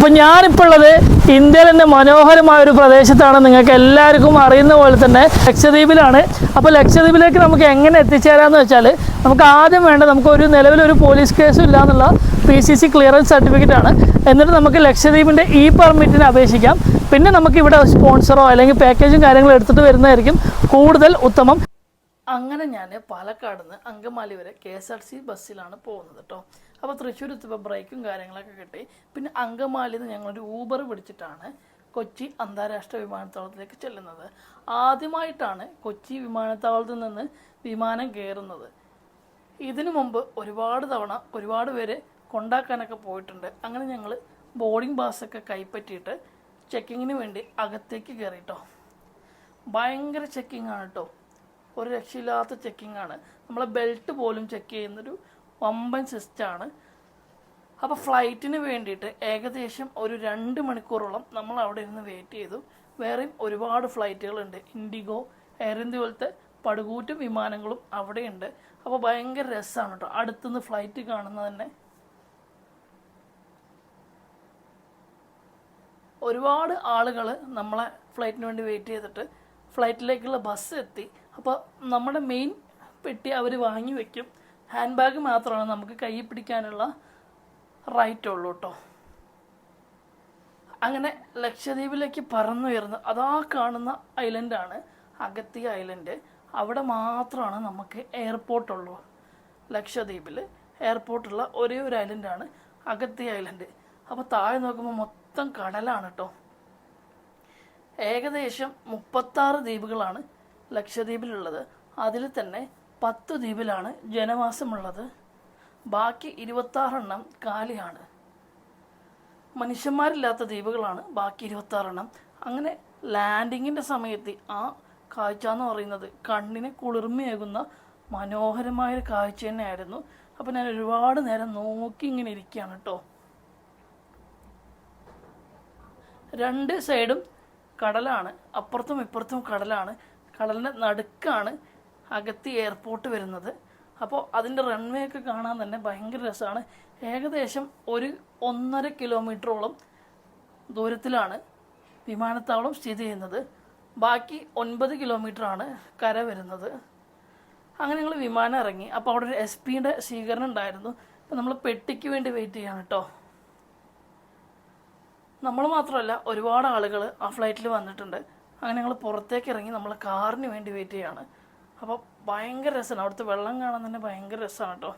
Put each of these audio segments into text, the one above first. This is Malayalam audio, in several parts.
അപ്പോൾ ഞാനിപ്പോൾ ഉള്ളത് ഇന്ത്യയിൽ തന്നെ മനോഹരമായ ഒരു പ്രദേശത്താണ് നിങ്ങൾക്ക് എല്ലാവർക്കും അറിയുന്ന പോലെ തന്നെ ലക്ഷദ്വീപിലാണ്. അപ്പോൾ ലക്ഷദ്വീപിലേക്ക് നമുക്ക് എങ്ങനെ എത്തിച്ചേരാമെന്ന് വെച്ചാൽ നമുക്ക് ആദ്യം വേണ്ട നമുക്ക് ഒരു നിലവിലൊരു പോലീസ് കേസും ഇല്ല എന്നുള്ള P C C clearance certificate ആണ്. എന്നിട്ട് നമുക്ക് ലക്ഷദ്വീപിന്റെ ഇ പെർമിറ്റിന് അപേക്ഷിക്കാം. പിന്നെ നമുക്ക് ഇവിടെ സ്പോൺസറോ അല്ലെങ്കിൽ പാക്കേജും കാര്യങ്ങളും എടുത്തിട്ട് വരുന്നതായിരിക്കും കൂടുതൽ ഉത്തമം. അങ്ങനെ ഞാൻ പാലക്കാട് നിന്ന് അങ്കമാലി വരെ കെ എസ് ആർ സി ബസ്സിലാണ് പോകുന്നത് കേട്ടോ അപ്പോൾ തൃശ്ശൂർ എത്തിയപ്പോൾ ബ്രേക്കും കാര്യങ്ങളൊക്കെ കിട്ടി. പിന്നെ അങ്കമാലിയിൽ നിന്ന് ഞങ്ങളൊരു ഊബർ പിടിച്ചിട്ടാണ് കൊച്ചി അന്താരാഷ്ട്ര വിമാനത്താവളത്തിലേക്ക് ചെല്ലുന്നത്. ആദ്യമായിട്ടാണ് കൊച്ചി വിമാനത്താവളത്തിൽ നിന്ന് വിമാനം കയറുന്നത് ഇതിനു മുമ്പ് ഒരുപാട് തവണ ഒരുപാട് പേര് കൊണ്ടാക്കാനൊക്കെ പോയിട്ടുണ്ട്. അങ്ങനെ ഞങ്ങൾ ബോർഡിംഗ് പാസ്സൊക്കെ കൈപ്പറ്റിയിട്ട് ചെക്കിങ്ങിന് വേണ്ടി അകത്തേക്ക് കയറിട്ടോ ഭയങ്കര ചെക്കിംഗ് ആണ് കേട്ടോ ഒരു രക്ഷയില്ലാത്ത ചെക്കിംഗ് ആണ്. നമ്മളെ ബെൽറ്റ് പോലും ചെക്ക് ചെയ്യുന്നൊരു വമ്പൻ സിസ്റ്റമാണ് അപ്പോൾ ഫ്ലൈറ്റിന് വേണ്ടിയിട്ട് ഏകദേശം ഒരു രണ്ട് മണിക്കൂറോളം നമ്മൾ അവിടെ ഇരുന്ന് വെയിറ്റ് ചെയ്തു. വേറെയും ഒരുപാട് ഫ്ലൈറ്റുകളുണ്ട് ഇൻഡിഗോ എയർ ഇന്ത്യ പോലത്തെ പടുകൂറ്റും വിമാനങ്ങളും അവിടെയുണ്ട്. അപ്പോൾ ഭയങ്കര രസമാണ് കേട്ടോ അടുത്തുനിന്ന് ഫ്ലൈറ്റ് കാണുന്നത് തന്നെ. ഒരുപാട് ആളുകൾ നമ്മളെ ഫ്ലൈറ്റിന് വേണ്ടി വെയിറ്റ് ചെയ്തിട്ട് ഫ്ലൈറ്റിലേക്കുള്ള ബസ് എത്തി. അപ്പോൾ നമ്മുടെ മെയിൻ പെട്ടി അവർ വാങ്ങി വെക്കും. ഹാൻഡ് ബാഗ് മാത്രമാണ് നമുക്ക് കൈ പിടിക്കാനുള്ള റൈറ്റ് ഉള്ളൂ കേട്ടോ അങ്ങനെ ലക്ഷദ്വീപിലേക്ക് പറന്നുയർന്ന് അതാ കാണുന്ന ഐലൻഡാണ് അഗത്തി ഐലൻഡ് അവിടെ മാത്രമാണ് നമുക്ക് എയർപോർട്ടുള്ളൂ ലക്ഷദ്വീപിൽ എയർപോർട്ടുള്ള ഒരേ ഒരു ഐലൻഡാണ് അഗത്തി ഐലൻഡ് അപ്പോൾ താഴെ നോക്കുമ്പോൾ മൊത്തം കടലാണ് കേട്ടോ ഏകദേശം മുപ്പത്താറ് ദ്വീപുകളാണ് ലക്ഷദ്വീപിലുള്ളത്. അതിൽ തന്നെ പത്ത് ദ്വീപിലാണ് ജനവാസമുള്ളത്. ബാക്കി ഇരുപത്താറെണ്ണം കാലിയാണ്. മനുഷ്യന്മാരില്ലാത്ത ദ്വീപുകളാണ് ബാക്കി ഇരുപത്താറെണ്ണം. അങ്ങനെ ലാൻഡിങ്ങിന്റെ സമയത്ത് ആ കാഴ്ച എന്ന് പറയുന്നത് കണ്ണിന് കുളിർമയേകുന്ന മനോഹരമായൊരു കാഴ്ച തന്നെയായിരുന്നു. അപ്പോൾ ഞാൻ ഒരുപാട് നേരം നോക്കി ഇങ്ങനെ ഇരിക്കുകയാണ് കേട്ടോ. രണ്ട് സൈഡും കടലാണ്. അപ്പുറത്തും ഇപ്പുറത്തും കടലാണ്. കടലിന്റെ നടുക്കാണ് അകത്തി എയർപോർട്ട് വരുന്നത്. അപ്പോൾ അതിന്റെ റൺവേ ഒക്കെ കാണാൻ തന്നെ ഭയങ്കര രസമാണ്. ഏകദേശം ഒരു ഒന്നര കിലോമീറ്ററോളം ദൂരത്തിലാണ് വിമാനത്താവളം സ്ഥിതി ചെയ്യുന്നത്. ബാക്കി ഒൻപത് കിലോമീറ്ററാണ് കര വരുന്നത്. അങ്ങനെ ഞങ്ങൾ വിമാനം ഇറങ്ങി. അപ്പോൾ അവിടെ ഒരു എസ് പിയുടെ സ്വീകരണം ഉണ്ടായിരുന്നു. അപ്പോൾ നമ്മൾ പെട്ടിക്ക് വേണ്ടി വെയിറ്റ് ചെയ്യാണ് കേട്ടോ നമ്മൾ മാത്രമല്ല ഒരുപാട് ആളുകൾ ആ ഫ്ലൈറ്റിൽ വന്നിട്ടുണ്ട്. അങ്ങനെ ഞങ്ങൾ പുറത്തേക്ക് ഇറങ്ങി നമ്മൾ കാറിന് വേണ്ടി വെയിറ്റ് ചെയ്യാണ്. അപ്പോൾ ഭയങ്കര രസമാണ്. അവിടുത്തെ വെള്ളം കാണാൻ തന്നെ ഭയങ്കര രസമാണ് കേട്ടോ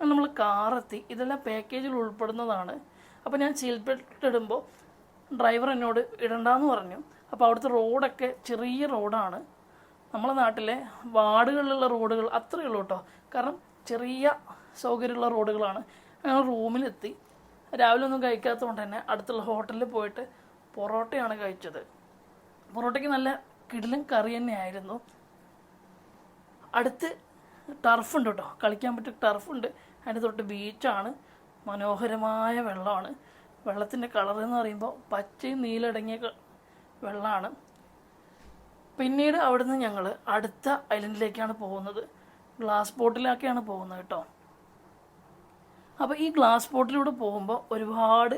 നമ്മൾ കാറെത്തി ഇതെല്ലാം പാക്കേജിൽ ഉൾപ്പെടുന്നതാണ്. അപ്പോൾ ഞാൻ സീറ്റ് ഇടുമ്പോൾ ഡ്രൈവർ എന്നോട് ഇടണ്ടെന്ന് പറഞ്ഞു. അപ്പോൾ അവിടുത്തെ റോഡൊക്കെ ചെറിയ റോഡാണ് നമ്മളെ നാട്ടിലെ വാർഡുകളിലുള്ള റോഡുകൾ അത്രയേ ഉള്ളൂ കേട്ടോ കാരണം ചെറിയ സൗകര്യമുള്ള റോഡുകളാണ് ഞങ്ങൾ റൂമിലെത്തി രാവിലെ ഒന്നും കഴിക്കാത്തതുകൊണ്ട് തന്നെ അടുത്തുള്ള ഹോട്ടലിൽ പോയിട്ട് പൊറോട്ടയാണ് കഴിച്ചത്. പൊറോട്ടയ്ക്ക് നല്ല കിടിലും കറി തന്നെയായിരുന്നു. അടുത്ത് ടർഫുണ്ട് കേട്ടോ കളിക്കാൻ പറ്റിയ ടർഫുണ്ട് അതിന്റെ തൊട്ട് ബീച്ചാണ് മനോഹരമായ വെള്ളമാണ്. വെള്ളത്തിന്റെ കളർ എന്ന് പറയുമ്പോൾ പച്ചയും നീലടങ്ങിയ വെള്ളമാണ് പിന്നീട് അവിടുന്ന് ഞങ്ങൾ അടുത്ത ഐലൻഡിലേക്കാണ് പോകുന്നത്. ഗ്ലാസ് ബോട്ടിലേക്കാണ് പോകുന്നത് കേട്ടോ അപ്പോൾ ഈ ഗ്ലാസ് ബോട്ടിലൂടെ പോകുമ്പോൾ ഒരുപാട്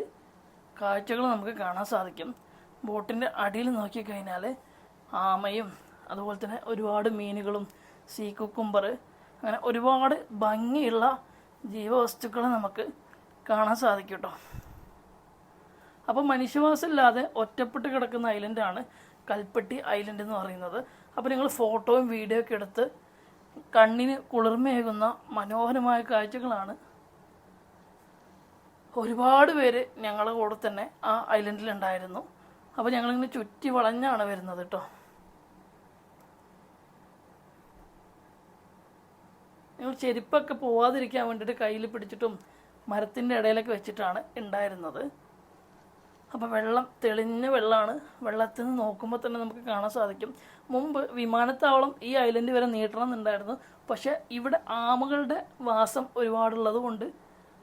കാഴ്ചകൾ നമുക്ക് കാണാൻ സാധിക്കും. ബോട്ടിന്റെ അടിയിൽ നോക്കിക്കഴിഞ്ഞാൽ ആമയും അതുപോലെ തന്നെ ഒരുപാട് മീനുകളും സീ കുക്കുംബർ അങ്ങനെ ഒരുപാട് ഭംഗിയുള്ള ജീവവസ്തുക്കൾ നമുക്ക് കാണാൻ സാധിക്കും കേട്ടോ അപ്പോൾ മനുഷ്യവാസമില്ലാതെ ഒറ്റപ്പെട്ട് കിടക്കുന്ന ഐലൻഡാണ് കൽപ്പട്ടി ഐലൻഡ് എന്ന് പറയുന്നത്. അപ്പോൾ നിങ്ങൾ ഫോട്ടോയും വീഡിയോ ഒക്കെ എടുത്ത് കണ്ണിന് കുളിർമയേകുന്ന മനോഹരമായ കാഴ്ചകളാണ് ഒരുപാട് പേര് ഞങ്ങളുടെ കൂടെ തന്നെ ആ ഐലൻഡിലുണ്ടായിരുന്നു അപ്പോൾ ഞങ്ങളിങ്ങനെ ചുറ്റി വളഞ്ഞാണ് വരുന്നത് കേട്ടോ. ഞങ്ങൾ ചെരുപ്പൊക്കെ പോവാതിരിക്കാൻ വേണ്ടിയിട്ട് കയ്യിൽ പിടിച്ചിട്ടും മരത്തിന്റെ ഇടയിലൊക്കെ വെച്ചിട്ടാണ് ഉണ്ടായിരുന്നത്. അപ്പോൾ വെള്ളം തെളിഞ്ഞ വെള്ളമാണ്. വെള്ളത്തിൽ നിന്ന് നോക്കുമ്പോൾ തന്നെ നമുക്ക് കാണാൻ സാധിക്കും. മുമ്പ് വിമാനത്താവളം ഈ ഐലൻഡ് വരെ നീട്ടണം എന്നുണ്ടായിരുന്നു. പക്ഷേ ഇവിടെ ആമകളുടെ വാസം ഒരുപാടുള്ളത് കൊണ്ട്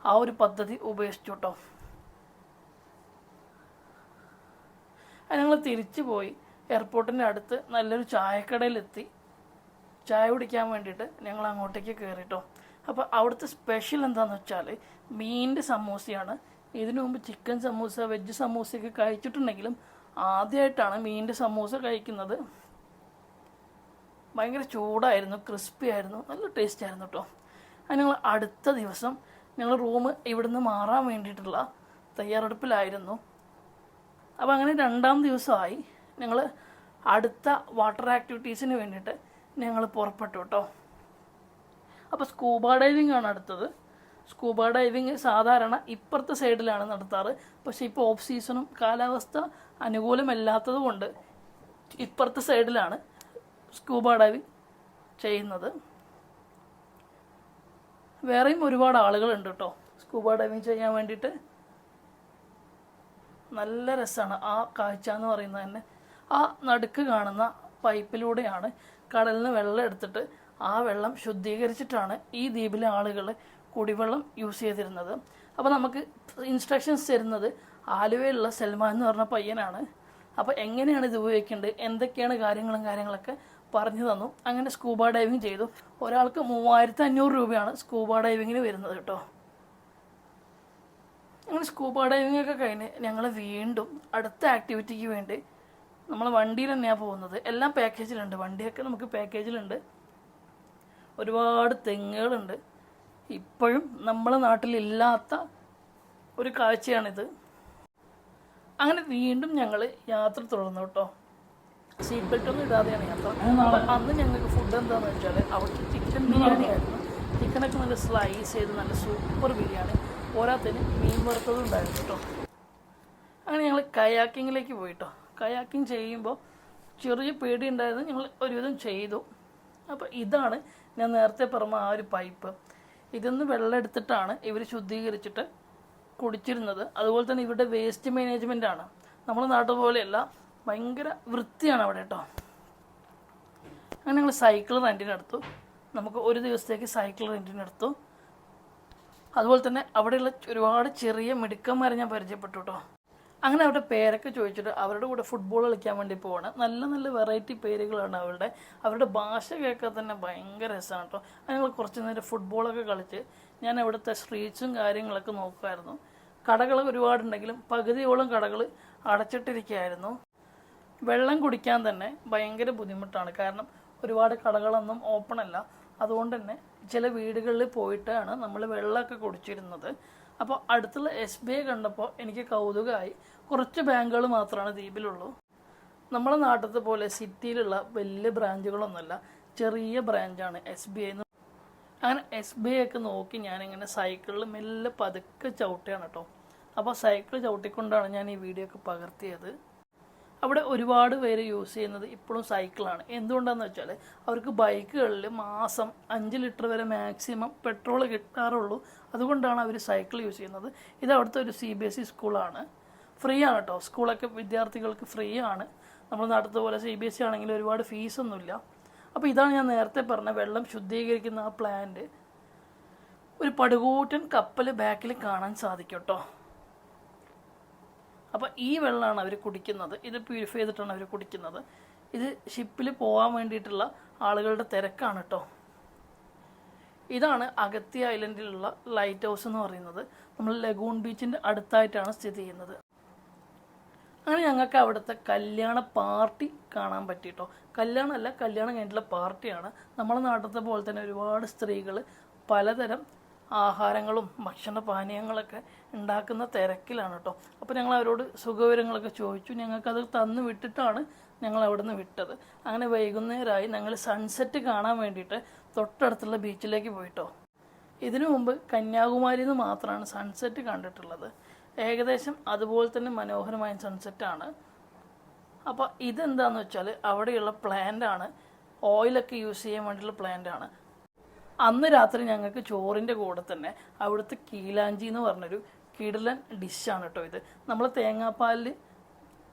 ആ ഒരു പദ്ധതി ഉപേക്ഷിച്ചു കേട്ടോ. അത് ഞങ്ങൾ തിരിച്ചു പോയി. എയർപോർട്ടിന്റെ അടുത്ത് നല്ലൊരു ചായക്കടയിലെത്തി. ചായ കുടിക്കാൻ വേണ്ടിയിട്ട് ഞങ്ങൾ അങ്ങോട്ടേക്ക് കയറിട്ടോ അപ്പോൾ അവിടുത്തെ സ്പെഷ്യൽ എന്താണെന്ന് വെച്ചാൽ മീനിന്റെ സമൂസയാണ്. ഇതിനു മുമ്പ് ചിക്കൻ സമൂസ വെജ് സമൂസയൊക്കെ കഴിച്ചിട്ടുണ്ടെങ്കിലും ആദ്യമായിട്ടാണ് മീനിന്റെ സമൂസ കഴിക്കുന്നത്. ഭയങ്കര ചൂടായിരുന്നു ക്രിസ്പി ആയിരുന്നു നല്ല ടേസ്റ്റ് ആയിരുന്നു കേട്ടോ അത് ഞങ്ങൾ അടുത്ത ദിവസം ഞങ്ങൾ റൂം ഇവിടുന്ന് മാറാൻ വേണ്ടിയിട്ടുള്ള തയ്യാറെടുപ്പിലായിരുന്നു. അപ്പോൾ അങ്ങനെ രണ്ടാം ദിവസമായി ഞങ്ങൾ അടുത്ത വാട്ടർ ആക്ടിവിറ്റീസിന് വേണ്ടിയിട്ട് ഞങ്ങൾ പുറപ്പെട്ടു കേട്ടോ അപ്പോൾ സ്കൂബ ഡൈവിംഗ് ആണ് അടുത്തത്. സ്കൂബ ഡൈവിങ് സാധാരണ ഇപ്പുറത്തെ സൈഡിലാണ് നടത്താറ്. പക്ഷേ ഇപ്പോൾ ഓഫ് സീസണും കാലാവസ്ഥ അനുകൂലമല്ലാത്തത് കൊണ്ട് ഇപ്പുറത്തെ സൈഡിലാണ് സ്കൂബ ഡൈവിങ് ചെയ്യുന്നത്. വേറെയും ഒരുപാട് ആളുകളുണ്ട് കേട്ടോ സ്കൂബ ഡൈവിങ് ചെയ്യാൻ വേണ്ടിയിട്ട് നല്ല രസമാണ് ആ കാഴ്ച എന്ന് പറയുന്നത് തന്നെ. ആ നടുക്ക് കാണുന്ന പൈപ്പിലൂടെയാണ് കടലിൽ നിന്ന് വെള്ളം എടുത്തിട്ട് ആ വെള്ളം ശുദ്ധീകരിച്ചിട്ടാണ് ഈ ദ്വീപിലെ ആളുകൾ കുടിവെള്ളം യൂസ് ചെയ്തിരുന്നത്. അപ്പോൾ നമുക്ക് ഇൻസ്ട്രക്ഷൻസ് തരുന്നത് ആലുവയിലുള്ള സൽമാൻ എന്ന് പറഞ്ഞ പയ്യനാണ്. അപ്പോൾ എങ്ങനെയാണ് ഇത് ഉപയോഗിക്കേണ്ടത്? എന്തൊക്കെയാണ് കാര്യങ്ങളും കാര്യങ്ങളൊക്കെ പറഞ്ഞു തന്നു. അങ്ങനെ സ്കൂബ ഡൈവിങ് ചെയ്തു. ഒരാൾക്ക് മൂവായിരത്തി അഞ്ഞൂറ് രൂപയാണ് സ്കൂബ ഡൈവിങ്ങിന് വരുന്നത് കേട്ടോ. അങ്ങനെ സ്കൂബ ഡൈവിംഗ് ഒക്കെ കഴിഞ്ഞ് ഞങ്ങൾ വീണ്ടും അടുത്ത ആക്ടിവിറ്റിക്ക് വേണ്ടി നമ്മൾ വണ്ടിയിൽ തന്നെയാണ് പോകുന്നത്. എല്ലാം പാക്കേജിലുണ്ട് വണ്ടിയൊക്കെ നമുക്ക് പാക്കേജിലുണ്ട് ഒരുപാട് തെങ്ങുകളുണ്ട്. ഇപ്പോഴും നമ്മളെ നാട്ടിലില്ലാത്ത ഒരു കാഴ്ചയാണിത്. അങ്ങനെ വീണ്ടും ഞങ്ങൾ യാത്ര തുടർന്നു കേട്ടോ. സീറ്റ് ബെൽറ്റ് ഒന്നും ഇടാതെയാണ് യാത്ര. അന്ന് ഞങ്ങൾക്ക് ഫുഡ് എന്താണെന്ന് വെച്ചാൽ അവിടുത്തെ ചിക്കൻ ബിരിയാണി ആയിരുന്നു. ചിക്കനൊക്കെ നല്ല സ്ലൈസ് ചെയ്ത് നല്ല സൂപ്പർ ബിരിയാണി. പോരാത്തതിന് മീൻ വറുത്തതും ഉണ്ടായിരുന്നു കേട്ടോ. അങ്ങനെ ഞങ്ങൾ കയാക്കിങ്ങിലേക്ക് പോയിട്ടോ. കയാക്കിങ് ചെയ്യുമ്പോൾ ചെറിയ പേടി ഉണ്ടായിരുന്നു. ഞങ്ങൾ ഒരുവിധം ചെയ്തു. അപ്പോൾ ഇതാണ് ഞാൻ നേരത്തെ പറഞ്ഞ ആ ഒരു പൈപ്പ്. ഇതിന്ന് വെള്ളം എടുത്തിട്ടാണ് ഇവർ ശുദ്ധീകരിച്ചിട്ട് കുടിച്ചിരുന്നത്. അതുപോലെ തന്നെ ഇവരുടെ വേസ്റ്റ് മാനേജ്മെന്റ് ആണ്. നമ്മുടെ നാട്ടു പോലെയല്ല ഭയങ്കര വൃത്തിയാണ് അവിടെ കേട്ടോ. അങ്ങനെ ഞങ്ങൾ സൈക്കിൾ റെന്റിനെടുത്തു നമുക്ക് ഒരു ദിവസത്തേക്ക് സൈക്കിൾ റെന്റിനെടുത്തു അതുപോലെ തന്നെ അവിടെയുള്ള ഒരുപാട് ചെറിയ മിടുക്കന്മാരെ ഞാൻ പരിചയപ്പെട്ടു കേട്ടോ അങ്ങനെ അവരുടെ പേരൊക്കെ ചോദിച്ചിട്ട് അവരുടെ കൂടെ ഫുട്ബോൾ കളിക്കാൻ വേണ്ടി പോവാണ്. നല്ല നല്ല വെറൈറ്റി പേരുകളാണ് അവരുടെ. അവരുടെ ഭാഷ കേൾക്കാൻ തന്നെ ഭയങ്കര രസമാണ് കേട്ടോ ഞങ്ങൾ കുറച്ച് നേരം ഫുട്ബോളൊക്കെ കളിച്ച് ഞാൻ അവിടുത്തെ സ്ട്രീറ്റ്സും കാര്യങ്ങളൊക്കെ നോക്കുമായിരുന്നു. കടകൾ ഒരുപാടുണ്ടെങ്കിലും പകുതിയോളം കടകൾ അടച്ചിട്ടിരിക്കുകയായിരുന്നു. വെള്ളം കുടിക്കാൻ തന്നെ ഭയങ്കര ബുദ്ധിമുട്ടാണ്. കാരണം ഒരുപാട് കടകളൊന്നും ഓപ്പൺ അല്ല. അതുകൊണ്ട് തന്നെ ചില വീടുകളിൽ പോയിട്ടാണ് നമ്മൾ വെള്ളമൊക്കെ കുടിച്ചിരുന്നത്. അപ്പോൾ അടുത്തുള്ള എസ് ബി ഐ കണ്ടപ്പോൾ എനിക്ക് കൗതുകമായി. കുറച്ച് ബാങ്കുകൾ മാത്രമാണ് ദ്വീപിലുള്ളൂ. നമ്മളെ നാട്ടിലത്തെ പോലെ സിറ്റിയിലുള്ള വലിയ ബ്രാഞ്ചുകളൊന്നുമല്ല. ചെറിയ ബ്രാഞ്ചാണ് എസ് ബി ഐ എന്ന്. അങ്ങനെ എസ് ബി ഐ ഒക്കെ നോക്കി ഞാനിങ്ങനെ സൈക്കിളിൽ മെല്ലെ പതുക്കെ ചവിട്ടുകയാണ് കേട്ടോ. അപ്പോൾ സൈക്കിൾ ചവിട്ടിക്കൊണ്ടാണ് ഞാൻ ഈ വീഡിയോ ഒക്കെ പകർത്തിയത്. അവിടെ ഒരുപാട് പേര് യൂസ് ചെയ്യുന്നത് ഇപ്പോഴും സൈക്കിളാണ് എന്തുകൊണ്ടാണെന്ന് വെച്ചാൽ അവർക്ക് ബൈക്കുകളിൽ മാസം അഞ്ച് ലിറ്റർ വരെ മാക്സിമം പെട്രോൾ കിട്ടാറുള്ളൂ. അതുകൊണ്ടാണ് അവർ സൈക്കിൾ യൂസ് ചെയ്യുന്നത്. ഇത് അവിടുത്തെ ഒരു സി ബി എസ് ഇ സ്കൂളാണ് ഫ്രീ ആണ് കേട്ടോ സ്കൂളൊക്കെ വിദ്യാർത്ഥികൾക്ക് ഫ്രീ ആണ്. നമ്മൾ നടത്തുന്ന പോലെ സി ബി എസ് ഇ ആണെങ്കിൽ ഒരുപാട് ഫീസൊന്നുമില്ല അപ്പോൾ ഇതാണ് ഞാൻ നേരത്തെ പറഞ്ഞ വെള്ളം ശുദ്ധീകരിക്കുന്ന ആ പ്ലാന്റ് ഒരു പടുകൂറ്റൻ കപ്പൽ ബാക്കിൽ കാണാൻ സാധിക്കും കേട്ടോ അപ്പോൾ ഈ വെള്ളമാണ് അവർ കുടിക്കുന്നത്. ഇത് പ്യൂരിഫൈ ചെയ്തിട്ടാണ് അവർ കുടിക്കുന്നത്. ഇത് ഷിപ്പിൽ പോകാൻ വേണ്ടിയിട്ടുള്ള ആളുകളുടെ തിരക്കാണ് കേട്ടോ ഇതാണ് അഗത്തി ഐലൻഡിലുള്ള ലൈറ്റ് ഹൗസ് എന്ന് പറയുന്നത്. നമ്മൾ ലഗൂൺ ബീച്ചിന്റെ അടുത്തായിട്ടാണ് സ്ഥിതി ചെയ്യുന്നത്. അങ്ങനെ ഞങ്ങൾക്ക് അവിടുത്തെ കല്യാണ പാർട്ടി കാണാൻ പറ്റിയിട്ടോ കല്യാണമല്ല കല്യാണം കഴിഞ്ഞിട്ടുള്ള പാർട്ടിയാണ് നമ്മുടെ നാട്ടിലത്തെ പോലെ തന്നെ ഒരുപാട് സ്ത്രീകൾ പലതരം ആഹാരങ്ങളും ഭക്ഷണ പാനീയങ്ങളൊക്കെ ഉണ്ടാക്കുന്ന തിരക്കിലാണ് കേട്ടോ. അപ്പോൾ ഞങ്ങൾ അവരോട് സുഖവിവരങ്ങളൊക്കെ ചോദിച്ചു. ഞങ്ങൾക്കത് തന്നു വിട്ടിട്ടാണ് ഞങ്ങൾ അവിടെ നിന്ന് വിട്ടത്. അങ്ങനെ വൈകുന്നേരമായി ഞങ്ങൾ സൺസെറ്റ് കാണാൻ വേണ്ടിയിട്ട് തൊട്ടടുത്തുള്ള ബീച്ചിലേക്ക് പോയിട്ടോ. ഇതിനു മുമ്പ് കന്യാകുമാരിയിൽ നിന്ന് മാത്രമാണ് സൺസെറ്റ് കണ്ടിട്ടുള്ളത്. ഏകദേശം അതുപോലെ തന്നെ മനോഹരമായ സൺസെറ്റാണ് അപ്പോൾ ഇതെന്താണെന്ന് വെച്ചാൽ അവിടെയുള്ള പ്ലാന്റാണ് ഓയിലൊക്കെ യൂസ് ചെയ്യാൻ വേണ്ടിയുള്ള പ്ലാന്റാണ് അന്ന് രാത്രി ഞങ്ങൾക്ക് ചോറിന്റെ കൂടെ തന്നെ അവിടുത്തെ കീലാഞ്ചി എന്ന് പറഞ്ഞൊരു കിടലൻ ഡിഷാണ് കേട്ടോ ഇത്. നമ്മൾ തേങ്ങാപ്പാലിൽ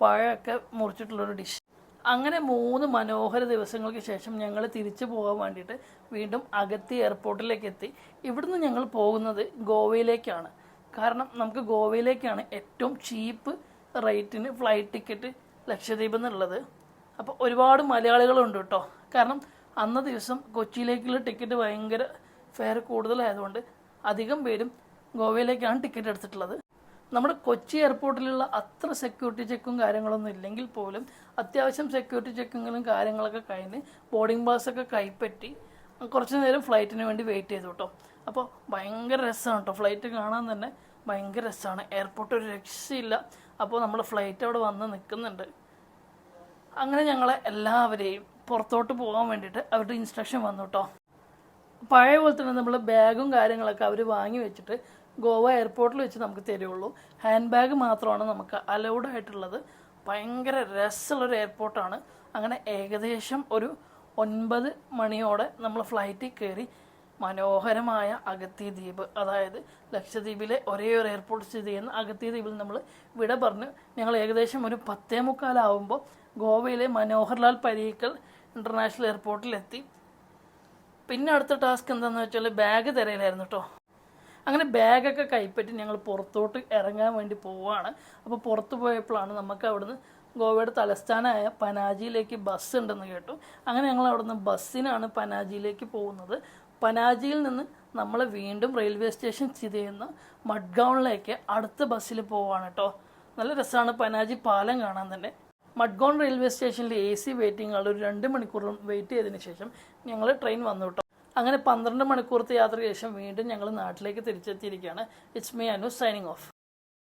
പഴമൊക്കെ മുറിച്ചിട്ടുള്ളൊരു ഡിഷ്. അങ്ങനെ മൂന്ന് മനോഹര ദിവസങ്ങൾക്ക് ശേഷം ഞങ്ങൾ തിരിച്ചു പോകാൻ വേണ്ടിയിട്ട് വീണ്ടും അഗത്തി എയർപോർട്ടിലേക്ക് എത്തി. ഇവിടുന്ന് ഞങ്ങൾ പോകുന്നത് ഗോവയിലേക്കാണ്. കാരണം നമുക്ക് ഗോവയിലേക്കാണ് ഏറ്റവും ചീപ്പ് റേറ്റിന് ഫ്ലൈറ്റ് ടിക്കറ്റ് ലക്ഷദ്വീപ് എന്നുള്ളത് അപ്പോൾ ഒരുപാട് മലയാളികളുണ്ട് കേട്ടോ. കാരണം അന്ന ദിവസം കൊച്ചിയിലേക്കുള്ള ടിക്കറ്റ് ഭയങ്കര ഫെയർ കൂടുതലായതുകൊണ്ട് അധികം പേരും ഗോവയിലേക്കാണ് ടിക്കറ്റ് എടുത്തിട്ടുള്ളത്. നമ്മുടെ കൊച്ചി എയർപോർട്ടിലുള്ള അത്ര സെക്യൂരിറ്റി ചെക്കും കാര്യങ്ങളൊന്നും ഇല്ലെങ്കിൽ പോലും അത്യാവശ്യം സെക്യൂരിറ്റി ചെക്കുകളും കാര്യങ്ങളൊക്കെ കഴിഞ്ഞ് ബോർഡിംഗ് പാസ്സൊക്കെ കൈപ്പറ്റി കുറച്ച് നേരം ഫ്ലൈറ്റിന് വേണ്ടി വെയിറ്റ് ചെയ്തു കേട്ടോ അപ്പോൾ ഭയങ്കര രസമാണ് കേട്ടോ ഫ്ലൈറ്റ് കാണാൻ തന്നെ ഭയങ്കര രസമാണ്. എയർപോർട്ട് ഒരു രക്ഷയില്ല. അപ്പോൾ നമ്മൾ ഫ്ലൈറ്റ് അവിടെ വന്ന് നിൽക്കുന്നുണ്ട്. അങ്ങനെ ഞങ്ങളെ എല്ലാവരെയും പുറത്തോട്ട് പോകാൻ വേണ്ടിയിട്ട് അവരുടെ ഇൻസ്ട്രക്ഷൻ വന്നു കേട്ടോ പഴയ പോലെ തന്നെ നമ്മൾ ബാഗും കാര്യങ്ങളൊക്കെ അവർ വാങ്ങി വെച്ചിട്ട് ഗോവ എയർപോർട്ടിൽ വെച്ച് നമുക്ക് തരുള്ളൂ. ഹാൻഡ് ബാഗ് മാത്രമാണ് നമുക്ക് അലൗഡ് ആയിട്ടുള്ളത്. ഭയങ്കര രസമുള്ളൊരു എയർപോർട്ടാണ് അങ്ങനെ ഏകദേശം ഒരു ഒൻപത് മണിയോടെ നമ്മൾ ഫ്ലൈറ്റിൽ കയറി മനോഹരമായ അഗത്തി ദ്വീപ് അതായത് ലക്ഷദ്വീപിലെ ഒരേ ഒരു എയർപോർട്ട് സ്ഥിതി ചെയ്യുന്ന അഗത്തി ദ്വീപിൽ നമ്മൾ വിട പറഞ്ഞ്. ഞങ്ങൾ ഏകദേശം ഒരു പത്തേ മുക്കാലാവുമ്പോൾ ഗോവയിലെ മനോഹർലാൽ പരീക്കൽ ഇന്റർനാഷണൽ എയർപോർട്ടിലെത്തി പിന്നെ അടുത്ത ടാസ്ക് എന്താണെന്ന് വെച്ചാൽ ബാഗ് തിരയിലായിരുന്നു കേട്ടോ അങ്ങനെ ബാഗൊക്കെ കൈപ്പറ്റി ഞങ്ങൾ പുറത്തോട്ട് ഇറങ്ങാൻ വേണ്ടി പോവുകയാണ് അപ്പോൾ പുറത്ത് പോയപ്പോഴാണ് നമുക്ക് അവിടുന്ന് ഗോവയുടെ തലസ്ഥാനമായ പനാജിയിലേക്ക് ബസ് ഉണ്ടെന്ന് കേട്ടു. അങ്ങനെ ഞങ്ങൾ അവിടുന്ന് ബസ്സിനാണ് പനാജിയിലേക്ക് പോകുന്നത്. പനാജിയിൽ നിന്ന് നമ്മൾ വീണ്ടും റെയിൽവേ സ്റ്റേഷൻ സ്ഥിതി ചെയ്യുന്ന മഡ്ഗൗണിലേക്ക് അടുത്ത ബസ്സിൽ പോവാണ് കേട്ടോ നല്ല രസമാണ് പനാജി പാലം കാണാൻ തന്നെ. മഡ്ഗോൺ റെയിൽവേ സ്റ്റേഷനിൽ എ സി വെയിറ്റിംഗ് ഹാളിൽ ഒരു രണ്ട് മണിക്കൂർ വെയിറ്റ് ചെയ്തതിന് ശേഷം ഞങ്ങൾ ട്രെയിൻ വന്നു കേട്ടോ അങ്ങനെ പന്ത്രണ്ട് മണിക്കൂറത്തെ യാത്രയ്ക്ക് ശേഷം വീണ്ടും ഞങ്ങൾ നാട്ടിലേക്ക് തിരിച്ചെത്തിയിരിക്കുകയാണ്. It's me Anu signing off